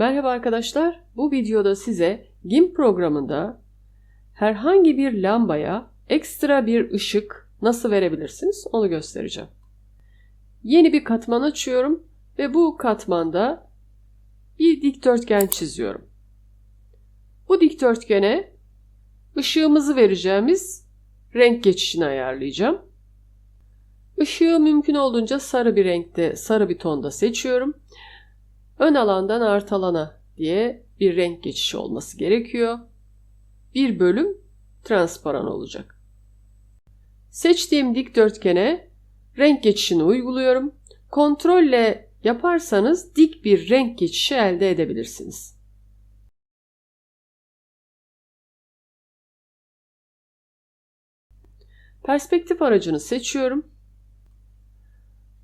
Merhaba arkadaşlar. Bu videoda size GIMP programında herhangi bir lambaya ekstra bir ışık nasıl verebilirsiniz onu göstereceğim. Yeni bir katman açıyorum ve bu katmanda bir dikdörtgen çiziyorum. Bu dikdörtgene ışığımızı vereceğimiz renk geçişini ayarlayacağım. Işığı mümkün olduğunca sarı bir renkte, sarı bir tonda seçiyorum. Ön alandan art alana diye bir renk geçişi olması gerekiyor. Bir bölüm transparan olacak. Seçtiğim dikdörtgene renk geçişini uyguluyorum. Kontrolle yaparsanız dik bir renk geçişi elde edebilirsiniz. Perspektif aracını seçiyorum.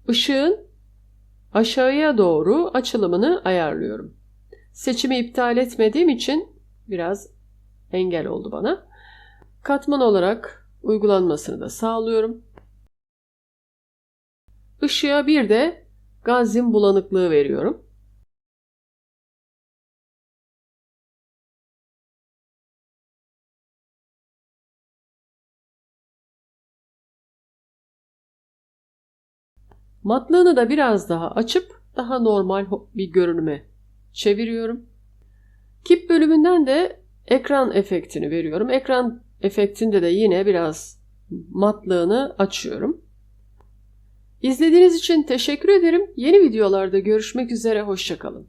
Işığın aşağıya doğru açılımını ayarlıyorum. Seçimi iptal etmediğim için biraz engel oldu bana. Katman olarak uygulanmasını da sağlıyorum. Işığa bir de gazin bulanıklığı veriyorum. Matlığını da biraz daha açıp daha normal bir görünüme çeviriyorum. Kip bölümünden de ekran efektini veriyorum. Ekran efektinde de yine biraz matlığını açıyorum. İzlediğiniz için teşekkür ederim. Yeni videolarda görüşmek üzere. Hoşçakalın.